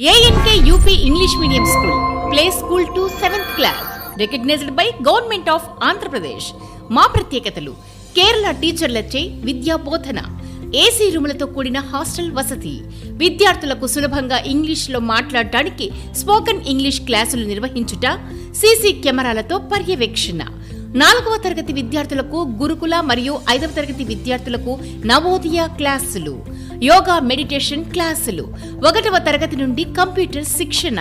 ANK UP English medium school play school to seventh class recognised by government of Andhra Pradesh మా ప్రత్యేకతలు కేరళ టీచర్లచే విద్యా బోధన AC రూములతో కూడిన hostel వసతి. విద్యార్థులకు సులభంగా ఇంగ్లీష్లో మాట్లాడటానికి స్పోకన్ ఇంగ్లీష్ క్లాసులు నిర్వహించుట సీసీ కెమెరాలతో పర్యవేక్షణ. నాలుగవ తరగతి విద్యార్థులకు గురుకుల మరియు ఐదవ తరగతి విద్యార్థులకు నవోదయ క్లాసులు యోగా మెడిటేషన్ క్లాసులు ఒకటవ తరగతి నుండి కంప్యూటర్ శిక్షణ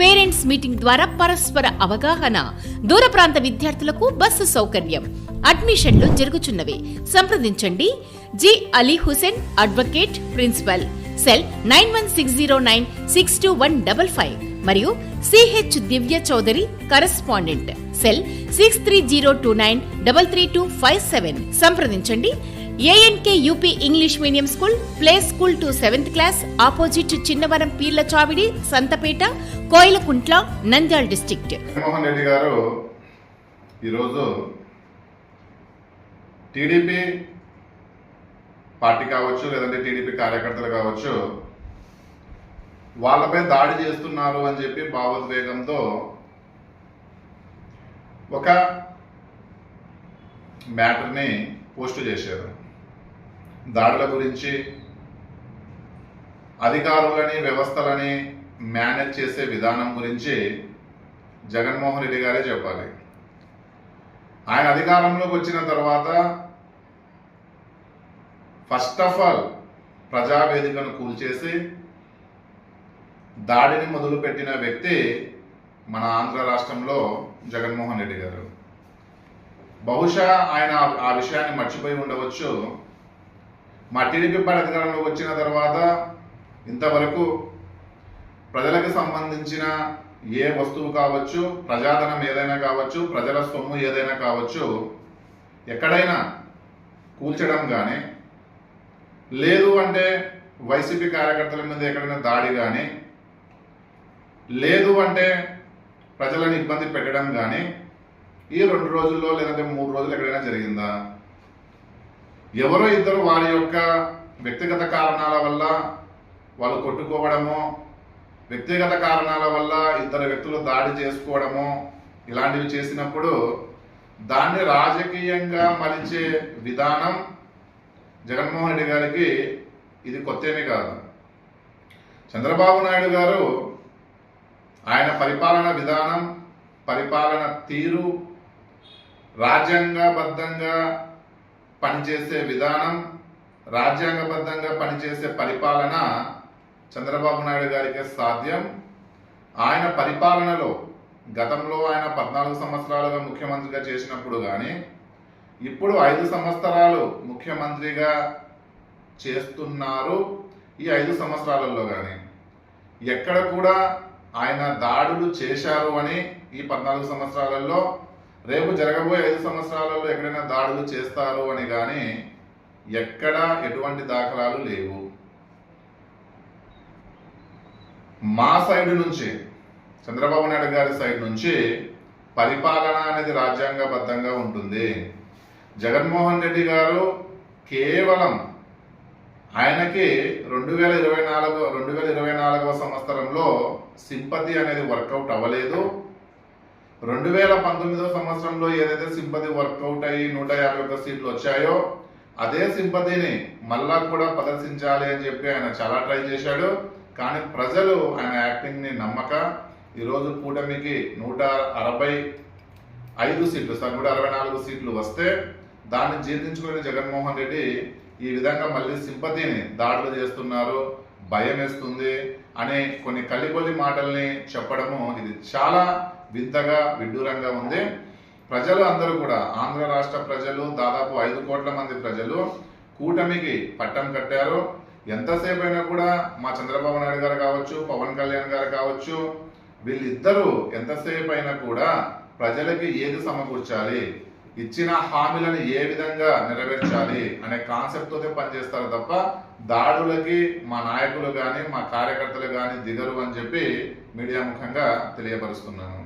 పేరెంట్స్ మీటింగ్ ద్వారా పరస్పర అవగాహన దూర ప్రాంత విద్యార్థులకు బస్సు సౌకర్యం అడ్మిషన్లు జరుగుచున్నవి. సంప్రదించండి. G Ali Hussain advocate principal cell nine one six zero nine six two one double five. మరియు CH Divya Chowdary correspondent cell six three zero two nine double three two five seven సంప్రదించండి. ANK UP English medium school play school to seventh class opposite Chinnavaram Peerla Chavidi Santhapeta Koilakuntla Nandyala district Jaganmohan Reddy గారు ఈరోజు TDP party కావచ్చు లేదంటే TDP కార్యకర్తలు కావచ్చు వాళ్ళపై దాడి చేస్తున్నారు అని చెప్పి భావోద్వేగంతో ఒక మ్యాటర్ని పోస్ట్ చేశారు. దాడుల గురించి అధికారులని వ్యవస్థలని మేనేజ్ చేసే విధానం గురించి జగన్మోహన్ రెడ్డి గారే చెప్పాలి. ఆయన అధికారంలోకి వచ్చిన తర్వాత ఫస్ట్ ఆఫ్ ఆల్ ప్రజావేదికను కూల్చేసి దాడిని మొదలుపెట్టిన వ్యక్తి మన ఆంధ్ర రాష్ట్రంలో జగన్మోహన్ రెడ్డి గారు. బహుశా ఆయన ఆ- విషయాన్ని మర్చిపోయి ఉండవచ్చు. మా టీడీపీ పార్టీ వచ్చిన తర్వాత ఇంతవరకు ప్రజలకు సంబంధించిన ఏ వస్తువు కావచ్చు ప్రజాధనం ఏదైనా కావచ్చు ప్రజల సొమ్ము ఏదైనా కావచ్చు ఎక్కడైనా కూల్చడం కానీ లేదు అంటే వైసీపీ కార్యకర్తల మీద ఎక్కడైనా దాడి కానీ లేదు అంటే ప్రజలను ఇబ్బంది పెట్టడం కానీ ఈ రెండు రోజుల్లో లేదంటే మూడు రోజులు ఎక్కడైనా జరిగిందా? ఎవరో ఇద్దరు వారి యొక్క వ్యక్తిగత కారణాల వల్ల వాళ్ళు కొట్టుకోవడము వ్యక్తిగత కారణాల వల్ల ఇద్దరు వ్యక్తులు దాడి చేసుకోవడము ఇలాంటివి చేసినప్పుడు దాన్ని రాజకీయంగా మలిచే విధానం జగన్మోహన్ రెడ్డి గారికి ఇది కొత్తేమీ కాదు. చంద్రబాబు నాయుడు గారు ఆయన పరిపాలన విధానం పరిపాలన తీరు రాజ్యాంగబద్ధంగా పనిచేసే విధానం రాజ్యాంగబద్ధంగా పనిచేసే పరిపాలన చంద్రబాబు నాయుడు గారికి సాధ్యం. ఆయన పరిపాలనలో గతంలో ఆయన పద్నాలుగు సంవత్సరాలుగా ముఖ్యమంత్రిగా చేసినప్పుడు కానీ ఇప్పుడు ఐదు సంవత్సరాలు ముఖ్యమంత్రిగా చేస్తున్నారు ఈ ఐదు సంవత్సరాలలో కానీ ఎక్కడ కూడా ఆయన దాడులు చేశారు అని ఈ పద్నాలుగు సంవత్సరాలలో రేపు జరగబోయే ఐదు సంవత్సరాలలో ఎక్కడైనా దాడులు చేస్తారు అని కానీ ఎక్కడ ఎటువంటి దాఖలాలు లేవు. మా సైడ్ నుంచి చంద్రబాబు నాయుడు గారి సైడ్ నుంచి పరిపాలన అనేది రాజ్యాంగబద్ధంగా ఉంటుంది. జగన్మోహన్ రెడ్డి గారు కేవలం ఆయనకి రెండు వేల ఇరవై నాలుగు రెండు వేల ఇరవై నాలుగవ సంవత్సరంలో సింపతి అనేది వర్కౌట్ అవ్వలేదు. రెండు వేల పంతొమ్మిదవ సంవత్సరంలో ఏదైతే సింపతి వర్కౌట్ అయ్యి నూట యాభై ఒక్క సీట్లు వచ్చాయో అదే సింపతిని మళ్ళా కూడా ప్రదర్శించాలి అని చెప్పి ఆయన చాలా ట్రై చేశాడు. కానీ ప్రజలు ఆయన యాక్టింగ్ని నమ్మక ఈరోజు కూటమికి నూట అరవై ఐదు సీట్లు సార్ నూట అరవై నాలుగు సీట్లు వస్తే దాన్ని జీర్ణించుకునే జగన్మోహన్ రెడ్డి ఈ విధంగా మళ్ళీ సింపతిని దాడులు చేస్తున్నారు భయం వేస్తుంది అనే కొన్ని కలిపొలి మాటల్ని చెప్పడము ఇది చాలా వింతగా విడ్డూరంగా ఉంది. ప్రజలు అందరూ కూడా ఆంధ్ర రాష్ట్ర ప్రజలు దాదాపు ఐదు కోట్ల మంది ప్రజలు కూటమికి పట్టం కట్టారు. ఎంతసేపు అయినా కూడా మా చంద్రబాబు నాయుడు గారు కావచ్చు పవన్ కళ్యాణ్ గారు కావచ్చు వీళ్ళిద్దరూ ఎంతసేపు అయినా కూడా ప్రజలకి ఏది సమకూర్చాలి? ఇచ్చిన హామీలను ఏ విధంగా నెరవేర్చాలి అనే కాన్సెప్ట్ తోనే పనిచేస్తారు తప్ప దాడులకి మా నాయకులు కానీ మా కార్యకర్తలు కానీ దిగరు అని చెప్పి మీడియా ముఖంగా తెలియపరుస్తున్నాను.